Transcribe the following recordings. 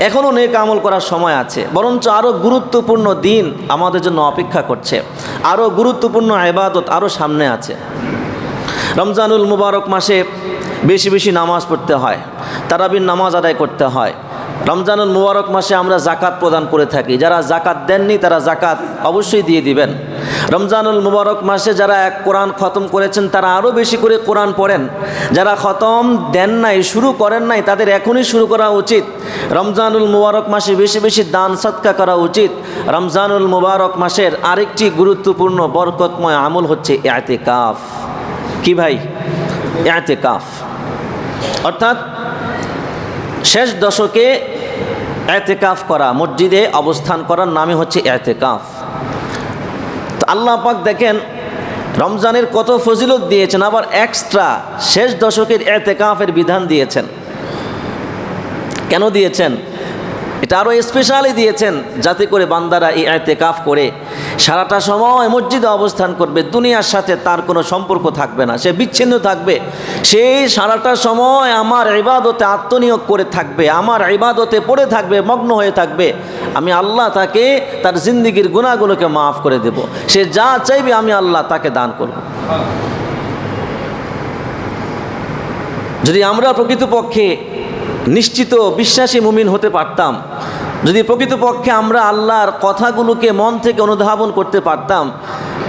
এখনও নেক আমল করার সময় আছে। বরঞ্চ আরও গুরুত্বপূর্ণ দিন আমাদের জন্য অপেক্ষা করছে। আরও গুরুত্বপূর্ণ আবাদত আরও সামনে আছে। রমজানুল মুবারক মাসে বেশি বেশি নামাজ পড়তে হয়। তারাবির নামাজ আদায় করতে হয়। রমজানুল মুবারক মাসে আমরা জাকাত প্রদান করে থাকি। যারা জাকাত দেননি তারা জাকাত অবশ্যই দিয়ে দিবেন। রমজানুল মুবারক মাসে যারা এক কোরআন খতম করেছেন, তারা আরও বেশি করে কোরআন পড়েন। যারা খতম দেন নাই, শুরু করেন নাই, তাদের এখনই শুরু করা উচিত। রমজানুল মুবারক মাসে বেশি বেশি দান সৎকা করা উচিত। রমজানুল মুবারক মাসের আরেকটি গুরুত্বপূর্ণ বরকতময় আমল হচ্ছে এতেকাফ। কি ভাই? এতেকাফ। অর্থাৎ শেষ দশকে এতেকাফ করা, মসজিদে অবস্থান করার নামই হচ্ছে এতেকাফ। আল্লাহ পাক দেখেন, রমজানের কত ফজিলত দিয়েছেন, আবার এক্সট্রা শেষ দশকের এতেকাফের বিধান দিয়েছেন। কেন দিয়েছেন? এটা আরও স্পেশালি দিয়েছেন, যাতে করে বান্দারা এই এতেকাফ করে সারাটা সময় মসজিদে অবস্থান করবে, দুনিয়ার সাথে তার কোনো সম্পর্ক থাকবে না, সে বিচ্ছিন্ন থাকবে সেই সারাটা সময় আমার ইবাদতে আত্মনিয়োগ করে থাকবে, আমার ইবাদতে পড়ে থাকবে, মগ্ন হয়ে থাকবে। আমি আল্লাহ তাকে তার জিন্দিগির গুণাগুলোকে মাফ করে দেব। সে যা চাইবে আমি আল্লাহ তাকে দান করব। যদি আমরা প্রকৃতপক্ষে নিশ্চিত বিশ্বাসী মুমিন হতে পারতাম, যদি প্রকৃতপক্ষে আমরা আল্লাহর কথাগুলোকে মন থেকে অনুধাবন করতে পারতাম,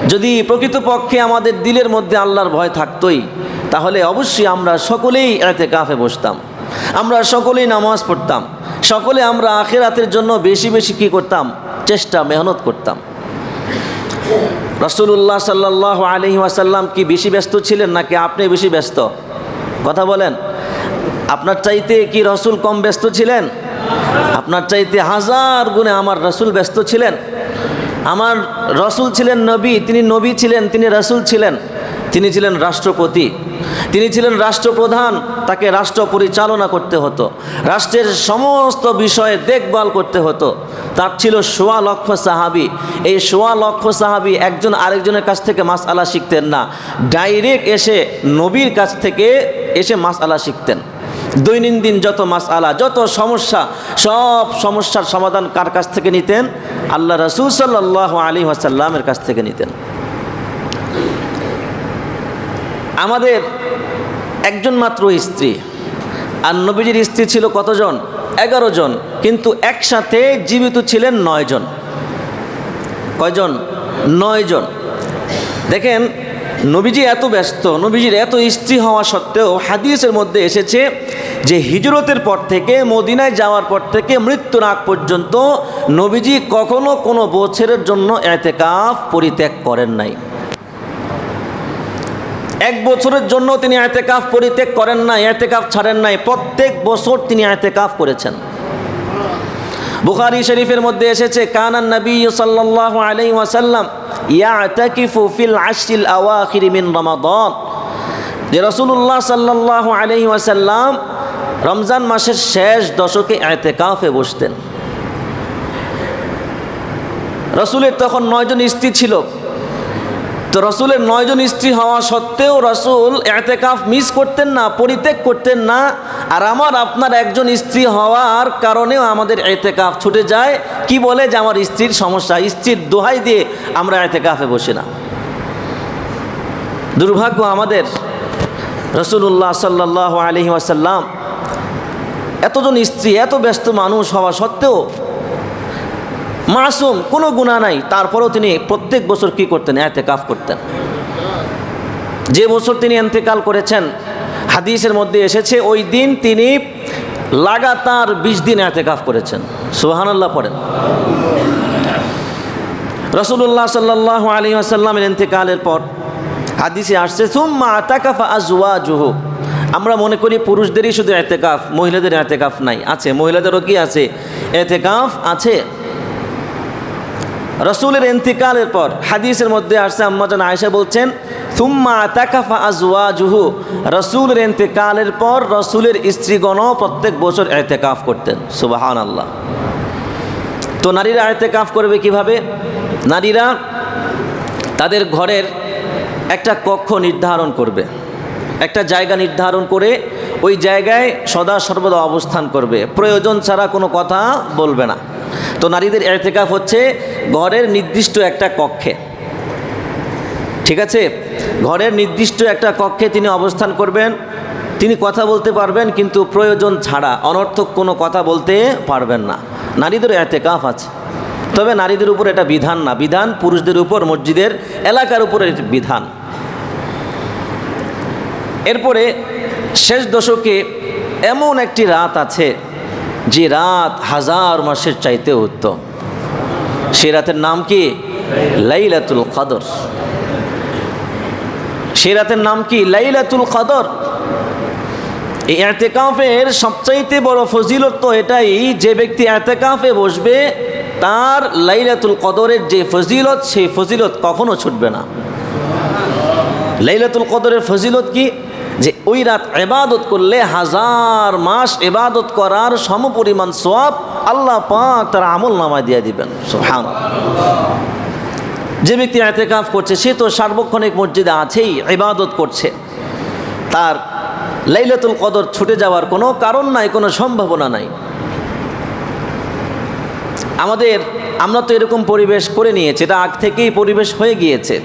যদি প্রকৃতপক্ষে আমাদের দিলের মধ্যে আল্লাহর ভয় থাকতই, তাহলে অবশ্যই আমরা সকলেই এতে কাফে বসতাম। আমরা সকলেই নামাজ পড়তাম। সকলে আমরা আখেরাতের জন্য বেশি বেশি কী করতাম? চেষ্টা, মেহনত করতাম। রসুল্লাহ সাল্লাহ আলহি ওয়াসাল্লাম কি বেশি ব্যস্ত ছিলেন নাকি আপনি বেশি ব্যস্ত? কথা বলেন। আপনার চাইতে কি রসুল কম ব্যস্ত ছিলেন? আপনার চাইতে হাজার গুণে আমার রসুল ব্যস্ত ছিলেন। আমার রসুল ছিলেন নবী, তিনি নবী ছিলেন, তিনি রসুল ছিলেন। তিনি ছিলেন রাষ্ট্রপতি। তিনি ছিলেন রাষ্ট্রপ্রধান, তাকে রাষ্ট্র পরিচালনা করতে হতো। রাষ্ট্রের সমস্ত বিষয়ে দেখভাল করতে হতো। তার ছিল সোয়া লক্ষ সাহাবি। এই সোয়া লক্ষ সাহাবি একজন আরেকজনের কাছ থেকে মাস আলা শিখতেন না। ডাইরেক্ট এসে নবীর কাছ থেকে এসে মাস আলা শিখতেন। দৈনন্দিন যত মাস আলা যত সমস্যা, সব সমস্যার সমাধান কার কাছ থেকে নিতেন? আল্লাহ রসুল সাল্লাহ আলী ওয়াসাল্লামের কাছ থেকে নিতেন। আমাদের একজন মাত্র স্ত্রী। আর নবীজির স্ত্রী ছিল কতজন? এগারো জন। কিন্তু একসাথে জীবিত ছিলেন নয় জন। কয়জন? নয় জন। দেখেন, নবীজি এত ব্যস্ত, নবীজির এত স্ত্রী হওয়া সত্ত্বেও হাদিসের মধ্যে এসেছে যে হিজরতের পর থেকে, মদিনায় যাওয়ার পর থেকে মৃত্যুর আগ পর্যন্ত নবীজি কখনো কোনো বছরের জন্য এতে এতেকাফ পরিত্যাগ করেন নাই। এক বছরের জন্য তিনি এতেকাফ পরিত্যাগ করেন নাই, এতেকাফ ছাড়েন নাই। প্রত্যেক বছর তিনি এতেকাফ করেছেন। বুখারি শরীফের মধ্যে এসেছে কানান নবী সাল্লাল্লাহু আলাইহি ওয়াসাল্লাম ইয়াতাকিফু ফিল আশরিল আওয়াখির মিন রমাদান। যে রাসূলুল্লাহ সাল্লাল্লাহু আলাইহি ওয়াসাল্লাম রমজান মাসের শেষ দশকে এতেকাফে বসতেন। রসুলের তখন নয়জন স্ত্রী ছিল। তো রসুলের নয়জন স্ত্রী হওয়া সত্ত্বেও রসুল এতেকাফ মিস করতেন না, পরিত্যাগ করতেন না। আর আমার, আপনার একজন স্ত্রী হওয়ার কারণেও আমাদের এতেকাফ ছুটে যায়। কি বলে যে আমার স্ত্রীর সমস্যা? স্ত্রীর দোহাই দিয়ে আমরা এতেকাফে বসি না। দুর্ভাগ্য আমাদের। রসুল্লাহ সাল্লাহ আলহি আসাল্লাম এতজন স্ত্রী, এত ব্যস্ত মানুষ হওয়া সত্ত্বেও মাসুম, কোনো গুণা নাই। তারপরেও তিনি প্রত্যেক বছর কি করতেন? এতে কাফ করতেন। যে বছর তিনি এন্তেকাল করেছেন, হাদিসের মধ্যে এসেছে, ওই দিন তিনি লাগাতার বিশ দিন এতে কাফ করেছেন। সুহানাল্লাহ পড়েন। রসুল্লাহ সাল্লাহ আলী আসাল্লামের এন্তেকালের পর হাদিসে আসছে, সুম্মা আতাকাফা আজওয়া জুহু আমরা মনে করি পুরুষদেরই শুধু এতেকাফ, মহিলাদের এতেকাফ নাই। আছে, মহিলাদেরও কি আছে? এতেকাফ আছে। রসুলের এন্তিকালের পর হাদিসের মধ্যে আসছে আম্মাজান আয়েশা বলছেন থুম্মা তাকাফা আজওয়া জুহু রসুলের এন্তেকালের পর রসুলের স্ত্রীগণ প্রত্যেক বছর এতেকাফ করতেন সুবাহান আল্লাহ তো নারীরা এতেকাফ করবে কীভাবে? নারীরা তাদের ঘরের একটা কক্ষ নির্ধারণ করবে, একটা জায়গা নির্ধারণ করে ওই জায়গায় সদা সর্বদা অবস্থান করবে। প্রয়োজন ছাড়া কোনো কথা বলবে না। তো নারীদের এতেকাফ হচ্ছে ঘরের নির্দিষ্ট একটা কক্ষে। ঠিক আছে? ঘরের নির্দিষ্ট একটা কক্ষে তিনি অবস্থান করবেন। তিনি কথা বলতে পারবেন, কিন্তু প্রয়োজন ছাড়া, অনর্থক কোনো কথা বলতে পারবেন না। নারীদের এতেকাফ আছে। তবে নারীদের উপর এটা বিধান না। বিধান পুরুষদের উপর, মসজিদের এলাকার উপর বিধান। এরপরে শেষ দশকে এমন একটি রাত আছে যে রাত হাজার মাসের চাইতে উত্তম। সে রাতের নাম কি? লাইলাতুল কদর। সে রাতের নাম কি? লাইলাতুল কদর। এই এতেকাফের সবচাইতে বড় ফজিলত তো এটাই, যে ব্যক্তি এতেকাফে বসবে, তার লাইলাতুল কদরের যে ফজিলত, সেই ফজিলত কখনো ছুটবে না। লাইলাতুল কদরের ফজিলত কি? যে ওই রাত এবাদত করলে হাজার মাস এবাদত করার সমপরিমাণ সোয়াব আল্লাহ পাক তার আমল নামায় দিয়ে দিবেন। সুবহান যে ব্যক্তি এতেকাফ করছে, সে তো সার্বক্ষণিক মসজিদে আছেই, ইবাদত করছে। তার লাইলাতুল কদর ছুটে যাওয়ার কোনো কারণ নাই, কোনো সম্ভাবনা নাই। আমাদের, আমরা তো এরকম পরিবেশ করে নিয়েছি, এটা আগ থেকেই পরিবেশ হয়ে গিয়েছে।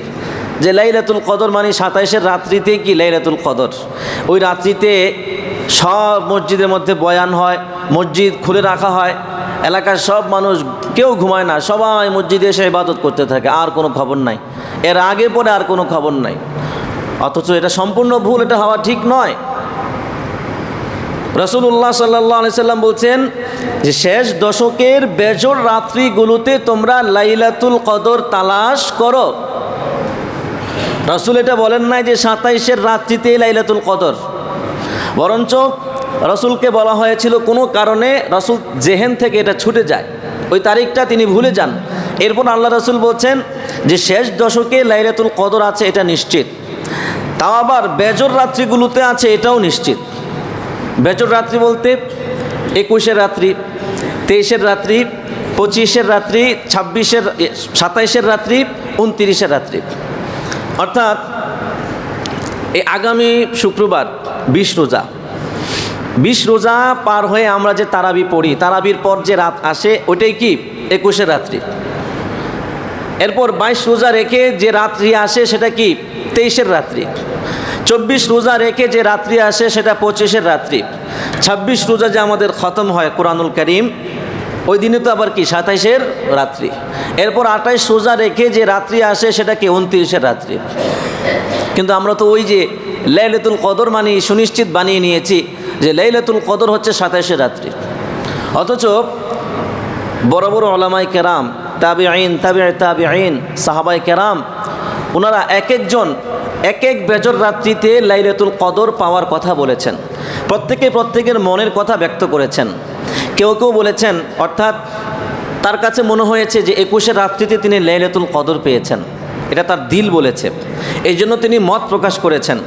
যে লাইলাতুল কদর মানে সাতাইশের রাত্রিতে কি লাইলাতুল কদর? ওই রাত্রিতে সব মসজিদের মধ্যে বয়ান হয়, মসজিদ খুলে রাখা হয়, এলাকার সব মানুষ, কেউ ঘুমায় না, সবাই মসজিদে এসে ইবাদত করতে থাকে, আর কোনো খবর নাই। এর আগে পরে আর কোনো খবর নাই। অথচ এটা সম্পূর্ণ ভুল, এটা হওয়া ঠিক নয়। রসুল্লাহ সাল্লাহ সাল্লাম বলছেন যে, শেষ দশকের বেজর রাত্রিগুলোতে তোমরা লাইলাতুল কদর তালাশ করো। রসুল এটা বলেন নাই যে সাতাইশের রাত্রিতেই লাইলাতুল কদর। বরঞ্চ রসুলকে বলা হয়েছিল কোনো কারণে রসুল জেহেন থেকে এটা ছুটে যায়, ওই তারিখটা তিনি ভুলে যান। এরপর আল্লাহ রসুল বলছেন যে শেষ দশকে লাইলাতুল কদর আছে, এটা নিশ্চিত। তাও আবার বেজর রাত্রিগুলোতে আছে, এটাও নিশ্চিত। বেজর রাত্রি বলতে একুশের রাত্রি, তেইশের রাত্রি, পঁচিশের রাত্রি, ছাব্বিশের সাতাইশের রাত্রি, উনতিরিশের রাত্রি। অর্থাৎ এই আগামী শুক্রবার বিশ রোজা। বিশ রোজা পার হয়ে আমরা যে তারাবি পড়ি, তারাবির পর যে রাত আসে, ওইটাই কি? একুশের রাত্রি। এরপর বাইশ রোজা রেখে যে রাত্রি আসে, সেটা কি? তেইশের রাত্রি। চব্বিশ রোজা রেখে যে রাত্রি আসে, সেটা পঁচিশের রাত্রি। ছাব্বিশ রোজা যে আমাদের খতম হয় কোরআনুল করিম ওই দিনে তো আবার কি? সাতাইশের রাত্রি। এরপর আঠাইশ সোজা রেখে যে রাত্রি আসে, সেটা কি? উনত্রিশের রাত্রি। কিন্তু আমরা তো ওই যে লাইলাতুল কদর মানে সুনিশ্চিত বানিয়ে নিয়েছি যে লাইলাতুল কদর হচ্ছে সাতাইশের রাত্রি। অথচ বড় বড় ওলামাই কেরাম তাবি আইন তাবি তাবি আইন সাহাবাই কেরাম ওনারা এক একজন, এক এক বেজর রাত্রিতে লাইলাতুল কদর পাওয়ার কথা বলেছেন। প্রত্যেকে প্রত্যেকের মনের কথা ব্যক্ত করেছেন। কেউ কেউ বলেছেন, অর্থাৎ তার কাছে মনে হয়েছে যে একুশের রাত্রিতে তিনি লাইলাতুল কদর পেয়েছেন। এটা তার দিল বলেছে। এই জন্য তিনি মত প্রকাশ করেছেন।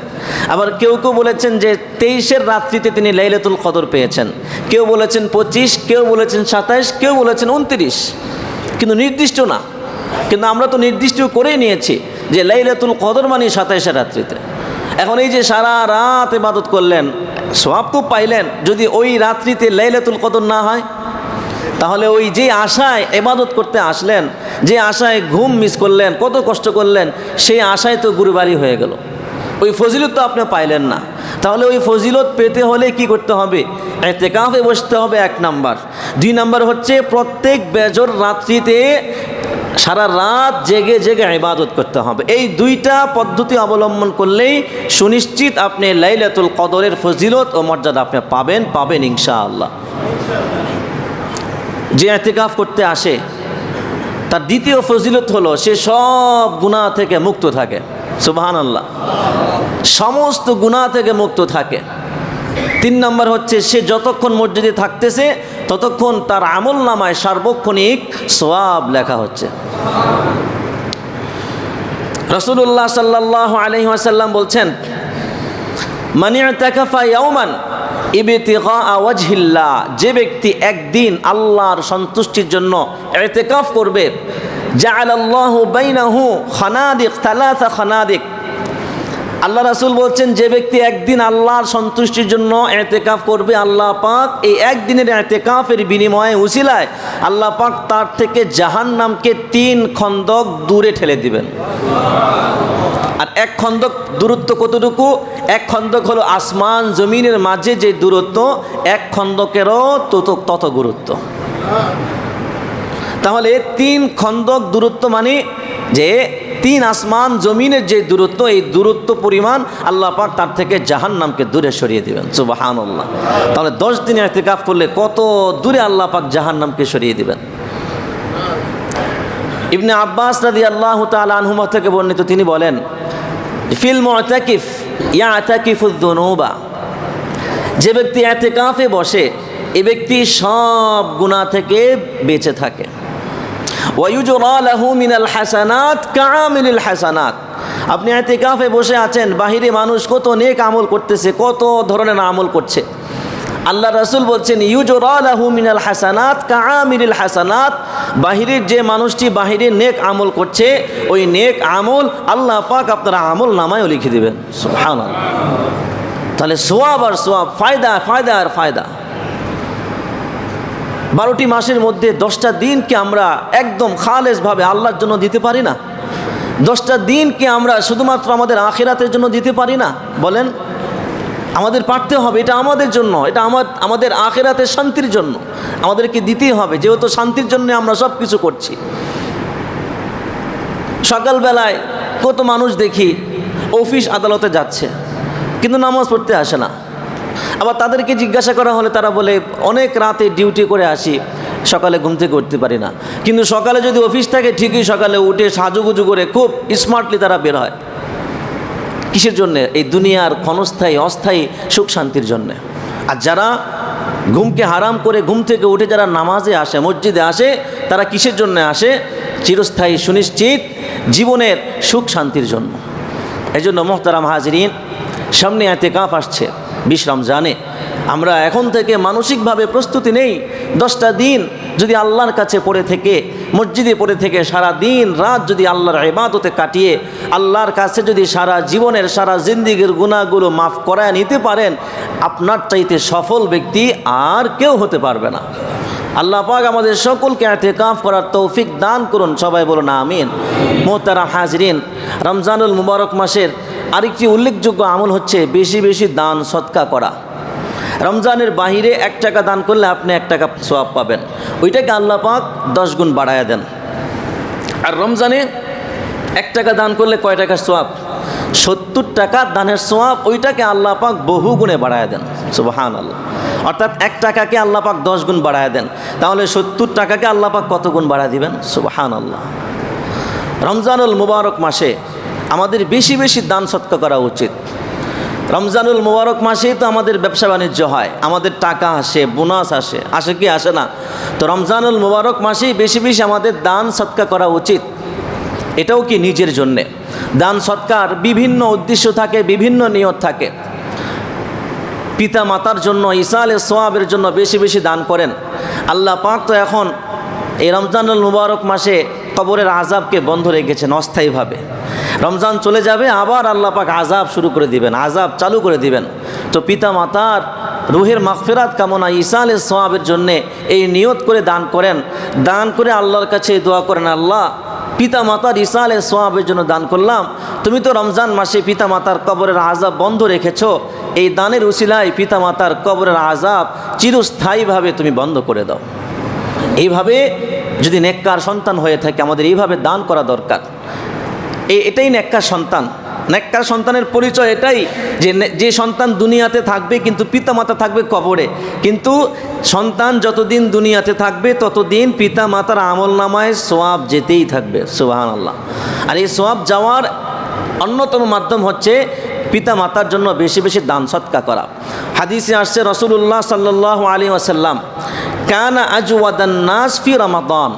আবার কেউ কেউ বলেছেন যে তেইশের রাত্রিতে তিনি লাইলাতুল কদর পেয়েছেন। কেউ বলেছেন পঁচিশ, কেউ বলেছেন সাতাইশ, কেউ বলেছেন উনত্রিশ কিন্তু নির্দিষ্ট না। কিন্তু আমরা তো নির্দিষ্ট করেই নিয়েছি যে লাইলাতুল কদর মানে সাতাইশের রাত্রিতে। এখন এই যে সারা রাত ইবাদত করলেন সব তো পাইলেন, যদি ওই রাত্রিতে লাইলাতুল কদর না হয়, তাহলে ওই যে আশায় এবাদত করতে আসলেন, যে আশায় ঘুম মিস করলেন, কত কষ্ট করলেন, সেই আশায় তো গুরুবাড়ি হয়ে গেল। ওই ফজিলত তো আপনি পাইলেন না। তাহলে ওই ফজিলত পেতে হলে কি করতে হবে? এতে এতেকাফে বসতে হবে এক নাম্বার। দুই নাম্বার হচ্ছে প্রত্যেক বেজর রাত্রিতে সারা রাত জেগে জেগে ইবাদত করতে হবে। এই দুইটা পদ্ধতি অবলম্বন করলেই সুনিশ্চিত আপনি লাইলাতুল কদরের ফজিলত ও মর্যাদা আপনি পাবেন পাবেন ইনশাআল্লাহ। যে এতেকাফ করতে আসে, তার দ্বিতীয় ফজিলত হলো সে সব গুণা থেকে মুক্ত থাকে। সুবাহান আল্লাহ সমস্ত গুণা থেকে মুক্ত থাকে। তিন নম্বর হচ্ছে, সে যতক্ষণ মসজিদে থাকতেছে, ততক্ষণ তার আমল নামায় সার্বক্ষণিক সোয়াব লেখা হচ্ছে। রসুল্লাহ সাল্লাহ আলহিহাসাল্লাম বলছেন মানিয়া তাকাফা ইয়াউমান ইবেতিকা আওয়াজহিল্লা যে ব্যক্তি একদিন আল্লাহর সন্তুষ্টির জন্য এতেকাফ করবে জাআল আল্লাহু বাইনাহু খানাদিক তালাতা খানাদিক আল্লাহ রাসুল বলছেন, যে ব্যক্তি একদিন আল্লাহর সন্তুষ্টির জন্য এতেকাফ করবে, আল্লাহ পাক এই একদিনের এতেকাফের বিনিময়ে উসিলায় আল্লাহ পাক তার থেকে জাহান নামকে তিন খন্দক দূরে ঠেলে দিবেন। আর এক খন্দক দূরত্ব কতটুকু? এক খন্দক হলো আসমান জমিনের মাঝে যে দূরত্ব, এক খন্দকেরও তত তত গুরুত্ব। তাহলে তিন খন্দক দূরত্ব মানে যে তিন আসমান জমিনের যে দূরত্ব, এই দূরত্ব পরিমাণ আল্লাহ পাক তার থেকে জাহান নামকে দূরে সরিয়ে দিবেন। সুবাহান আল্লাহ তাহলে দশ দিনে এতেকাফ করলে কত দূরে আল্লাহ পাক জাহান নামকে সরিয়ে দিবেন? ইবনে আব্বাস রাদি আল্লাহ আনহুমা থেকে বর্ণিত তিনি বলেন, ফিল মুতাকিফ ইয়া আতাকিফুদ্দুনুবা যে ব্যক্তি এতে এতেকাফে বসে, এ ব্যক্তি সব গুণা থেকে বেঁচে থাকে। মিনাল হাসানাত কামিলিল হাসানাত। আপনি এতেকাফে বসে আছেন, বাহিরে মানুষ কত নেক আমল করতেছে, কত ধরনের আমল করছে। আল্লাহ রাসুল বলছেন মিনাল হাসানাত কামিলিল হাসানাত। বাহিরের যে মানুষটি বাহিরে নেক আমল করছে, ওই নেক আমল আল্লাহ পাক আপনার আমল নামায়ও লিখে দেবেন। তাহলে সোয়াব আর সোয়াব, ফায়দা ফায়দা আর ফায়দা। বারোটি মাসের মধ্যে দশটা দিনকে আমরা একদম খালেসভাবে আল্লাহর জন্য দিতে পারি না। দশটা দিনকে আমরা শুধুমাত্র আমাদের আখেরাতের জন্য দিতে পারি না। বলেন, আমাদের পারতে হবে, এটা আমাদের জন্য, এটা আমার, আমাদের আখেরাতের শান্তির জন্য। আমাদেরকে দিতেই হবে, যেহেতু শান্তির জন্য আমরা সব কিছু করছি। সকালবেলায় কত মানুষ দেখি, অফিস আদালতে যাচ্ছে, কিন্তু নামাজ পড়তে আসে না। আবার তাদেরকে জিজ্ঞাসা করা হলে তারা বলে, অনেক রাতে ডিউটি করে আসি, সকালে ঘুম থেকে উঠতে পারি না। কিন্তু সকালে যদি অফিস থাকে, ঠিকই সকালে উঠে সাজুগুজু করে খুব স্মার্টলি তারা বের হয়। কিসের জন্যে? এই দুনিয়ার ক্ষণস্থায়ী, অস্থায়ী সুখ শান্তির জন্যে। আর যারা ঘুমকে হারাম করে ঘুম থেকে উঠে যারা নামাজে আসে, মসজিদে আসে, তারা কিসের জন্য আসে? চিরস্থায়ী, সুনিশ্চিত জীবনের সুখ শান্তির জন্য। এই জন্য মোহতারাম হাজরিন, সামনে এতেকাফ আসছে। বিশ্রাম জানে আমরা এখন থেকে মানসিকভাবে প্রস্তুতি নেই। দশটা দিন যদি আল্লাহর কাছে পড়ে থেকে, মসজিদে পড়ে থেকে সারা দিন রাত যদি আল্লাহর ইবাদতে কাটিয়ে, আল্লাহর কাছে যদি সারা জীবনের, সারা জিন্দিগির গুণাগুলো মাফ করায় নিতে পারেন, আপনার চাইতে সফল ব্যক্তি আর কেউ হতে পারবে না। আল্লাহ পাক আমাদের সকলকে এতেকাফ করার তৌফিক দান করুন। সবাই বলুন, আমিন। মোহতারা হাজরিন, রমজানুল মুবারক মাসের আরেকটি উল্লেখযোগ্য আমল হচ্ছে বেশি বেশি দান, সৎকা করা। রমজানের বাহিরে এক টাকা দান করলে আপনি এক টাকা সোয়াব পাবেন। ওইটাকে আল্লাহ পাক দশ গুণ বাড়ায় দেন। আর রমজানে এক টাকা দান করলে কয় টাকার সোয়াব সত্তর টাকা দানের সোয়াব ওইটাকে আল্লাহ পাক বহু গুণে বাড়ায় দেন। সুবাহান আল্লাহ অর্থাৎ এক টাকাকে আল্লাহ পাক দশ গুণ বাড়ায় দেন। তাহলে সত্তর টাকাকে আল্লাহ পাক কত গুণ বাড়ায় দিবেন? সুবাহান আল্লাহ রমজানুল মুবারক মাসে আমাদের বেশি বেশি দান সৎকা করা উচিত। রমজানুল মুবারক মাসেই তো আমাদের ব্যবসা বাণিজ্য হয়, আমাদের টাকা আসে, বোনাস আসে আসে কি আসে না? তো রমজানুল মুবারক মাসেই বেশি বেশি আমাদের দান সৎকা করা উচিত। এটাও কি নিজের জন্যে? দান সৎকার বিভিন্ন উদ্দেশ্য থাকে, বিভিন্ন নিয়ত থাকে। পিতা মাতার জন্য, ঈসা আলে সোয়াবের জন্য বেশি বেশি দান করেন। আল্লাহ পাক তো এখন এই রমজানুল মুবারক মাসে কবরের আজাবকে বন্ধ রেখেছেন অস্থায়ীভাবে। রমজান চলে যাবে, আবার আল্লাহ পাক আজাব শুরু করে দিবেন আজাব চালু করে দিবেন। তো পিতা মাতার রুহের মাগফিরাত কামনা ঈসা আলের সোয়াবের জন্যে এই নিয়ত করে দান করেন। দান করে আল্লাহর কাছে দোয়া করেন, আল্লাহ পিতা মাতার ঈসা আলের সোয়াবের জন্য দান করলাম। তুমি তো রমজান মাসে পিতা মাতার কবরের আজাব বন্ধ রেখেছো, এই দানের উসিলায় পিতা মাতার কবরের আজাব চিরস্থায়ীভাবে তুমি বন্ধ করে দাও। এইভাবে যদি নেককার সন্তান হয়ে থাকে, আমাদের এইভাবে দান করা দরকার। এটাই নেককার সন্তান। নেককার সন্তানের পরিচয় এটাই যে যে সন্তান দুনিয়াতে থাকবে কিন্তু পিতামাতা থাকবে কবরে। কিন্তু সন্তান যতদিন দুনিয়াতে থাকবে, ততদিন পিতা মাতার আমল নামায় সোয়াব যেতেই থাকবে সুবাহান আল্লাহ আর এই সোয়াব যাওয়ার অন্যতম মাধ্যম হচ্ছে পিতা মাতার জন্য বেশি বেশি দান, সৎকা করা। হাদিসে আসছে রসুল্লাহ সাল্লাহ আলী আসাল্লাম কানা নাস ফি রমাদান।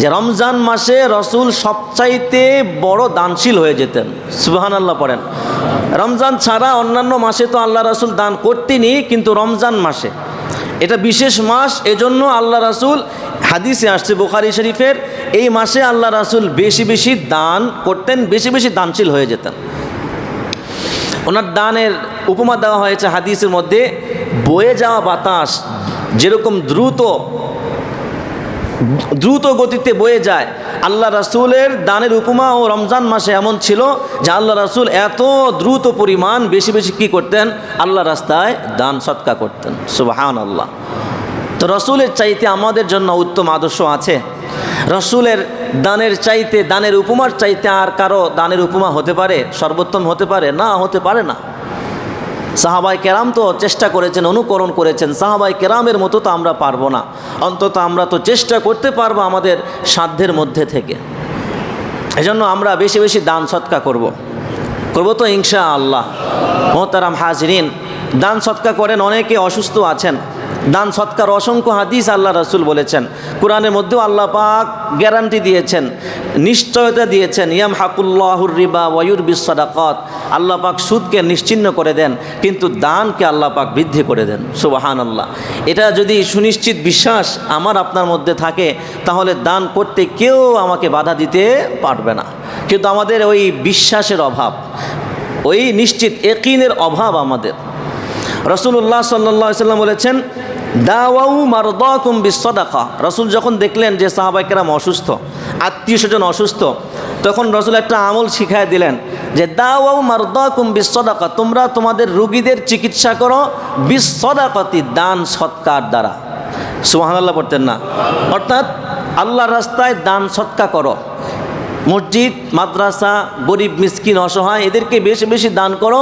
যে রমজান মাসে রসুল সবচাইতে বড় দানশীল হয়ে যেতেন। সুবাহান আল্লাহ পড়েন। রমজান ছাড়া অন্যান্য মাসে তো আল্লাহ রসুল দান করতেনি কিন্তু রমজান মাসে। এটা বিশেষ মাস, এজন্য আল্লাহ রাসুল হাদিসে আসছে বুখারি শরীফের, এই মাসে আল্লাহ রাসুল বেশি বেশি দান করতেন, বেশি বেশি দানশীল হয়ে যেতেন। ওনার দানের উপমা দেওয়া হয়েছে হাদিসের মধ্যে, বয়ে যাওয়া বাতাস যেরকম দ্রুত দ্রুত গতিতে বয়ে যায়। আল্লাহ রাসূলের দানের উপমা ও রমজান মাসে এমন ছিল যে আল্লাহ রাসূল এত দ্রুত পরিমাণ বেশি বেশি কী করতেন? আল্লাহ রাস্তায় দান সৎকা করতেন। সুবাহান আল্লাহ তো রসুলের চাইতে আমাদের জন্য উত্তম আদর্শ আছে। রসুলের দানের চাইতে, দানের উপমার চাইতে আর কারও দানের উপমা হতে পারে, সর্বোত্তম হতে পারে? না, হতে পারে না। সাহাবাই কেরাম তো চেষ্টা করেছেন, অনুকরণ করেছেন। সাহাবাই কেরামের মতো তো আমরা পারব না। অন্তত আমরা তো চেষ্টা করতে পারব আমাদের সাধ্যের মধ্যে থেকে। এজন্য আমরা বেশি বেশি দান সৎকা করব। করব তো ইনশা আল্লাহ মোহতারাম হাজরিন, দান সৎকা করেন, অনেকে অসুস্থ আছেন। দান সৎকার, অসংখ্য হাদিস আল্লাহ রসুল বলেছেন। কোরআনের মধ্যেও আল্লাহ পাক গ্যারান্টি দিয়েছেন, নিশ্চয়তা দিয়েছেন। ইয়াম হাকুল্লাহুর রিবা ওয়ুর বিশ্বদাকত আল্লাহ পাক সুদকে নিশ্চিন্ন করে দেন, কিন্তু দানকে আল্লাহ পাক বৃদ্ধি করে দেন। সুবাহান আল্লাহ এটা যদি সুনিশ্চিত বিশ্বাস আমার আপনার মধ্যে থাকে, তাহলে দান করতে কেউ আমাকে বাধা দিতে পারবে না। কিন্তু আমাদের ওই বিশ্বাসের অভাব, ওই নিশ্চিত একিনের অভাব আমাদের। রসুল্লাহ সাল্লাহ সাল্লাম বলেছেন, দাওয়াউ মারদাকুম বিসদাকা রসুল যখন দেখলেন যে সাহাবাইকেরাম অসুস্থ, আত্মীয় স্বজন অসুস্থ, তখন রসুল একটা আমল শিখায় দিলেন যে, দাওয়াউ মারদাকুম বিসদাকা তোমরা তোমাদের রুগীদের চিকিৎসা করো বিসদাকাতি দান সৎকার দ্বারা। সুবহানাল্লাহ পড়তেন না। অর্থাৎ আল্লাহর রাস্তায় দান সৎকা করো। মসজিদ, মাদ্রাসা, গরিব, মিসকিন, অসহায়, এদেরকে বেশি বেশি দান করো।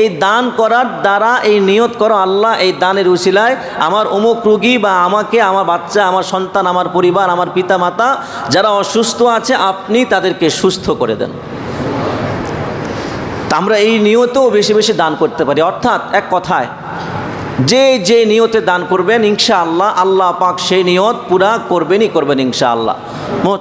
এই দান করার দ্বারা, এই নিয়ত করো আল্লাহ এই দানের উশিলায় আমার অমুক রুগী বা আমাকে, আমার বাচ্চা, আমার সন্তান, আমার পরিবার, আমার পিতা মাতা যারা অসুস্থ আছে, আপনি তাদেরকে সুস্থ করে দেন। আমরা এই নিয়তেও বেশি বেশি দান করতে পারি। অর্থাৎ এক কথায়, যে যে নিয়তে দান করবেন ইনশা আল্লাহ আল্লাহ পাক সেই নিয়ত পুরা করবেনই করবেন ইনশা আল্লাহ